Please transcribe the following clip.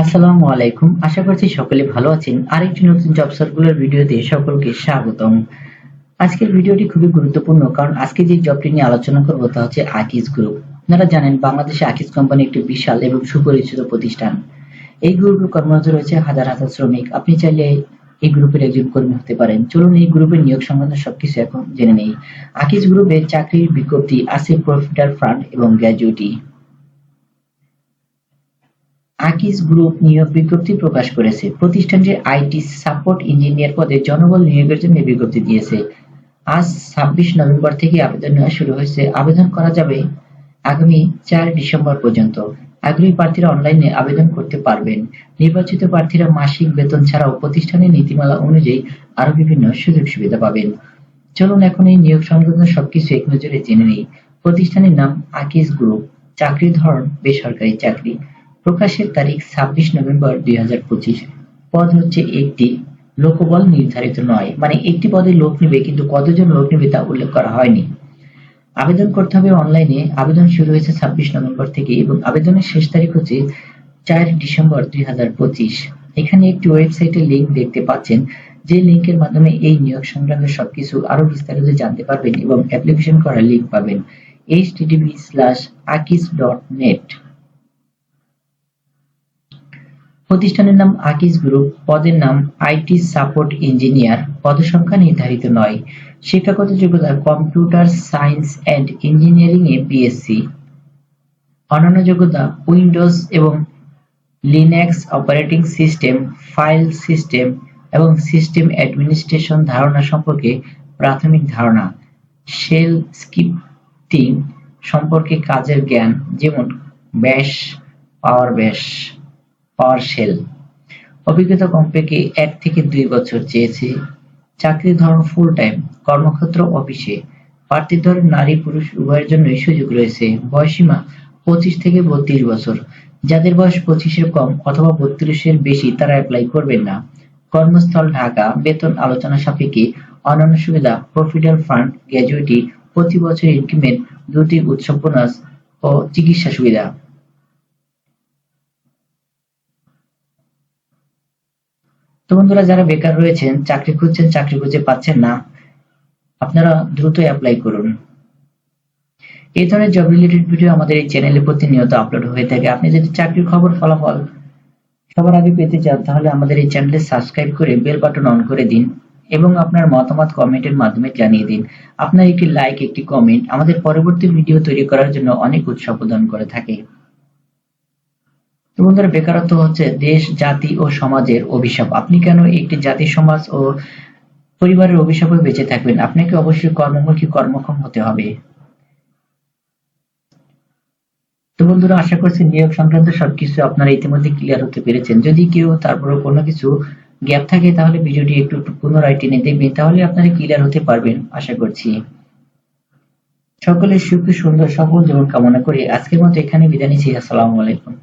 আসসালামু আলাইকুম। আশা করছি সকলে ভালো আছেন। আরেকটি নতুন জব সার্কুলার ভিডিওতে সকলকে স্বাগতম। আজকের ভিডিওটি খুবই গুরুত্বপূর্ণ, কারণ আজকে যে জবটি নিয়ে আলোচনা করব তা হচ্ছে আকিজ গ্রুপ আপনারা জানেন, বাংলাদেশে আকিজ কোম্পানি একটি বিশাল এবং সুপরিচিত প্রতিষ্ঠান। এই গ্রুপে কর্মরত রয়েছে হাজার হাজার শ্রমিক। আপনি চাইলে এই গ্রুপের একজন কর্মী হতে পারেন। চলুন এই গ্রুপের নিয়োগ সংক্রান্ত সবকিছু এখন জেনে নেই। আকিজ গ্রুপে চাকরির বিজ্ঞপ্তি আছে প্রফিটার ফান্ড এবং গ্র্যাজুইটি আকিজ গ্রুপ নিয়োগ বিজ্ঞপ্তি প্রকাশ করেছে। প্রতিষ্ঠানটির আইটি সাপোর্ট ইঞ্জিনিয়ার পদে জনবল নিয়োগের জন্য বিজ্ঞপ্তি দিয়েছে। আজ ছাব্বিশ নভেম্বর থেকে আবেদন নেওয়া শুরু হয়েছে। আবেদন করা যাবে আগামী চার ডিসেম্বর পর্যন্ত। আগ্রহী প্রার্থীরা অনলাইনে আবেদন করতে পারবেন। নির্বাচিত প্রার্থীরা মাসিক বেতন ছাড়াও প্রতিষ্ঠানের নীতিমালা অনুযায়ী আরও বিভিন্ন সুযোগ সুবিধা পাবেন। চলুন এখন এই নিয়োগ সংক্রান্ত সবকিছু এক নজরে জেনে নেই। প্রতিষ্ঠানের নাম আকিজ গ্রুপ। চাকরির ধরন বেসরকারি চাকরি। প্রকাশের তারিখ ছাব্বিশ নভেম্বর দুই পদ হচ্ছে একটি লোকবল নির্ধারিত নয়। মানে একটি পদে লোক নেবে, কিন্তু কতজন লোক নেবে তা উল্লেখ করা হয়নি। আবেদন করতে হবে অনলাইনে। আবেদন শুরু হয়েছে ছাব্বিশ নভেম্বর থেকে এবং আবেদনের শেষ তারিখ হচ্ছে চার ডিসেম্বর দুই হাজার পঁচিশ। এখানে একটি ওয়েবসাইটের লিঙ্ক দেখতে পাচ্ছেন। যে লিঙ্কের মাধ্যমে এই নিয়োগ সংক্রান্ত সবকিছু আরও বিস্তারিত জানতে পারবেন এবং অ্যাপ্লিকেশন করার লিংক পাবেন। http:/akis.net প্রতিষ্ঠানের নাম আকিজ গ্রুপ, পদের নাম আইটি সাপোর্ট ইঞ্জিনিয়ার, পদসংখ্যা নির্ধারিত নয়। শিক্ষাগত যোগ্যতা কম্পিউটার সায়েন্স অ্যান্ড ইঞ্জিনিয়ারিং এ বিএসসি অন্যান্য যোগ্যতা উইন্ডোজ এবং Linux operating system, file system এবং সিস্টেম অ্যাডমিনিস্ট্রেশন ধারণা সম্পর্কে প্রাথমিক ধারণা। শেল স্ক্রিপ্টিং সম্পর্কে কাজের জ্ঞান, যেমন ব্যাশ পাওয়ার ব্যাশ পাওয়ারশেল অভিজ্ঞতা কমপক্ষে এক থেকে দুই বছর চেয়েছে। চাকরির ধরন ফুল টাইম কর্মক্ষেত্র অফিসে প্রার্থীর ধরন নারী পুরুষ উভয়ের জন্যই সুযোগ রয়েছে। বয়সীমা পঁচিশ থেকে বত্রিশ বছর। যাদের বয়স পঁচিশের কম অথবা বত্রিশের বেশি তারা অ্যাপ্লাই করবেন না। কর্মস্থল ঢাকা, বেতন আলোচনা সাপেক্ষে অন্যান্য সুবিধা প্রফিডাল ফান্ড গ্র্যাজুয়েটি প্রতি বছর ইনক্রিমেন্ট দুটি উৎসব বোনাস ও চিকিৎসা সুবিধা। তো বন্ধুরা, যারা বেকার রয়েছেন, চাকরি খুঁজছেন, চাকরি খুঁজে পাচ্ছেন না, আপনারা দ্রুত অ্যাপ্লাই করুন। এই ধরনের জব রিলেটেড ভিডিও আমাদের এই চ্যানেলে প্রতিনিয়ত আপলোড হয়ে থাকে। আপনি যদি চাকরির খবর, ফলাফল সবার আগে পেতে চান, তাহলে আমাদের এই চ্যানেলে সাবস্ক্রাইব করে বেল বাটন অন করে দিন এবং আপনার মতামত কমেন্টের মাধ্যমে জানিয়ে দিন। আপনার একটি লাইক একটি কমেন্ট আমাদের পরবর্তী ভিডিও তৈরি করার জন্য অনেক উৎসাহ প্রদান করে থাকে। তো বন্ধুরা বেকারত্ব হচ্ছে দেশ, জাতি ও সমাজের অভিশাপ। আপনি কেন একটি জাতি, সমাজ ও পরিবারের অভিশাপে বেঁচে থাকবেন? আপনাকে অবশ্যই কর্মমুখী কর্মক্ষম হতে হবে? তো বন্ধুরা, আশা করছি নিয়োগ সংক্রান্ত সবকিছু আপনারা ইতিমধ্যে ক্লিয়ার হতে পেরেছেন। যদি কেউ তারপরে কোনো কিছু গ্যাপ থাকে, তাহলে ভিডিওটি একটু পুনরায় টেনে দেখবেন, তাহলে আপনারা ক্লিয়ার হতে পারবেন, আশা করছি। সকলের সুখী, সুন্দর, সফল জীবন কামনা করি আজকের মতো এখানে বিদায় নিচ্ছি। আসসালামু আলাইকুম।